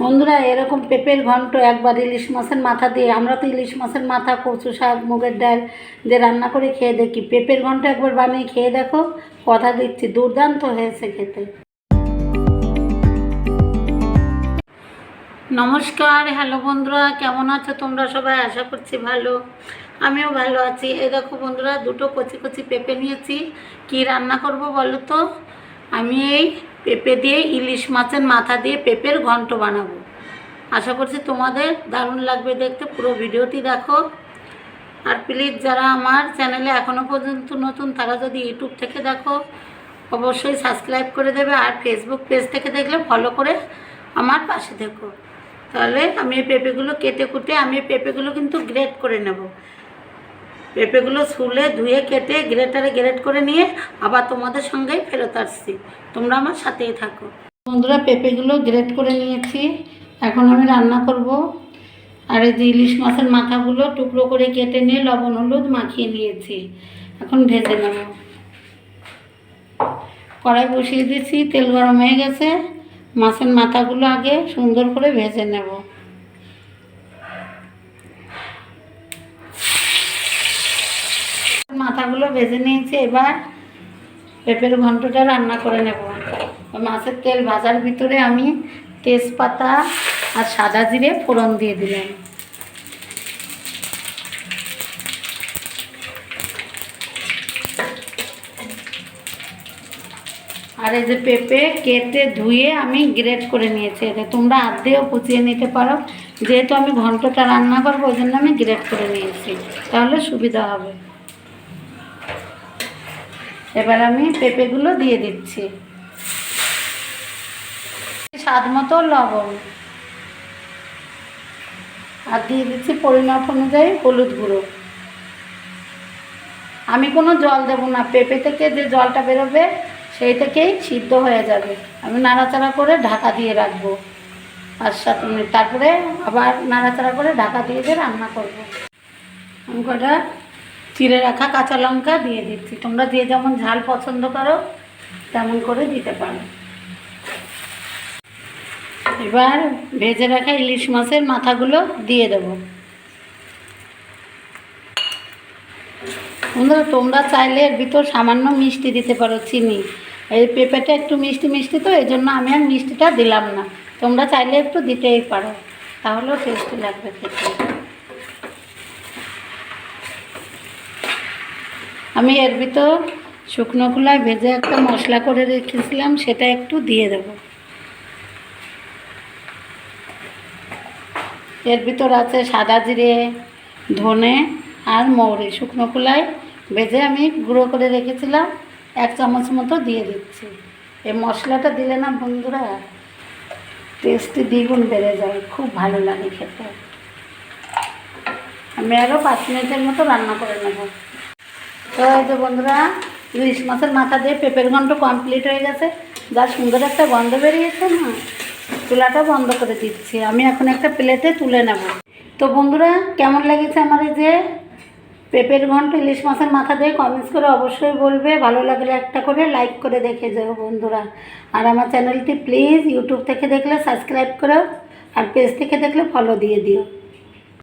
বন্ধুরা, এরকম পেঁপের ঘন্ট একবার ইলিশ মাছের মাথা দিয়ে, আমরা তো ইলিশ মাছের মাথা, কচু শাক, মুগের ডাল দিয়ে রান্না করে খেয়ে দেখি। পেঁপের ঘন্ট একবার বানিয়ে খেয়ে দেখো, কথা দিচ্ছি, দুর্দান্ত হয়েছে খেতে। নমস্কার, হ্যালো বন্ধুরা, কেমন আছো তোমরা সবাই? আশা করছি ভালো। আমিও ভালো আছি। এই দেখো বন্ধুরা, দুটো কচি কচি পেঁপে নিয়েছি। কি রান্না করব বলো তো? আমি এই পেঁপে দিয়ে, ইলিশ মাছের মাথা দিয়ে পেঁপের ঘন্ট বানাবো। আশা করছি তোমাদের দারুণ লাগবে দেখতে। পুরো ভিডিওটি দেখো। আর প্লিজ যারা আমার চ্যানেলে এখনও পর্যন্ত নতুন, তারা যদি ইউটিউব থেকে দেখো, অবশ্যই সাবস্ক্রাইব করে দেবে। আর ফেসবুক পেজ থেকে দেখলে ফলো করে আমার পাশে থেকো। তাহলে আমি পেঁপেগুলো কেটে কুটে, আমি পেঁপেগুলো কিন্তু গ্রেট করে নেব। পেঁপেগুলো ছুলে ধুয়ে কেটে গ্রেটারে গ্রেট করে নিয়ে আবার তোমাদের সঙ্গেই ফেরত আসছি। তোমরা আমার সাথেই থাকো। বন্ধুরা, পেঁপেগুলো গ্রেট করে নিয়েছি। এখন আমি রান্না করব। আর এই যে ইলিশ মাছের মাথাগুলো টুকরো করে কেটে নিয়ে লবণ, হলুদ মাখিয়ে নিয়েছি। এখন ভেজে নেব। কড়াই বসিয়ে দিয়েছি, তেল গরম হয়ে গেছে। মাছের মাথাগুলো আগে সুন্দর করে ভেজে নেব। মাথাগুলো ভেজে নিয়েছি, এবার পেঁপের ঘন্টটা রান্না করে নেব। মাছের তেল ভাজার ভিতরে আমি তেজপাতা আর সাদা জিরে ফোড়ন দিয়ে দিলাম। আর এই যে পেঁপে কেটে ধুয়ে আমি গ্রেট করে নিয়েছি এটা তোমরা হাত দিয়েও কুচিয়ে নিতে পারো। যেহেতু আমি ঘন্টটা রান্না করব, ওই জন্য আমি গ্রেট করে নিয়েছি, তাহলে সুবিধা হবে। এবার আমি পেঁপেগুলো দিয়ে দিচ্ছি। স্বাদ মতো লবণ। আর দিয়ে দিচ্ছি পরিমাপ অনুযায়ী হলুদ গুঁড়ো। আমি কোনো জল দেব না, পেঁপে থেকে যে জলটা বেরোবে সেই থেকেই সিদ্ধ হয়ে যাবে। আমি নাড়াচাড়া করে ঢাকা দিয়ে রাখব। পাঁচ সাত মিনিট, তারপরে আবার নাড়াচাড়া করে ঢাকা দিয়ে দিয়ে রান্না করব। আমি কটা চিড়ে রাখা কাঁচা লঙ্কা দিয়ে দিচ্ছি। তোমরা যে যেমন ঝাল পছন্দ করো, তেমন করে দিতে পারো। এবার ভেজে রাখা ইলিশ মাছের মাথাগুলো দিয়ে দেবো। বন্ধুরা, তোমরা চাইলে এর ভিতর সামান্য মিষ্টি দিতে পারো, চিনি। এই পেঁপেটা একটু মিষ্টি মিষ্টি তো এই জন্য আমি আর মিষ্টিটা দিলাম না। তোমরা চাইলে একটু দিতেই পারো। তাহলেও টেস্টি লাগবে খেতে। আমি এর ভিতর শুকনো খোলায় ভেজে একটা মশলা করে রেখেছিলাম, সেটা একটু দিয়ে দেব। এর ভিতর আছে সাদা জিরে, ধনে আর মৌরি। শুকনো খোলায় ভেজে আমি গুঁড়ো করে রেখেছিলাম, এক চামচ মতো দিয়ে দিচ্ছি। এই মশলাটা দিলে না বন্ধুরা টেস্টি দ্বিগুণ বেড়ে যায়, খুব ভালো লাগে খেতে। আমি আরও পাঁচ মিনিটের মতো রান্না করে নেব। তো বন্ধুরা, ইলিশ মাছের মাথা দিয়ে পেঁপের ঘন্ট কমপ্লিট হয়ে গেছে। যা সুন্দর একটা গন্ধ বেরিয়েছে না, চুলাটা বন্ধ করে দিচ্ছি। আমি এখন একটা প্লেটে তুলে নেব। তো বন্ধুরা, কেমন লেগেছে আমার এই যে পেঁপের ঘন্ট ইলিশ মাছের মাথা দিয়ে কমেন্টস করে অবশ্যই বলবে। ভালো লাগলে একটা করে লাইক করে দেখে যাও বন্ধুরা। আর আমার চ্যানেলটি প্লিজ ইউটিউব থেকে দেখলে সাবস্ক্রাইব করো আর পেজ থেকে দেখলে ফলো দিয়ে দিও।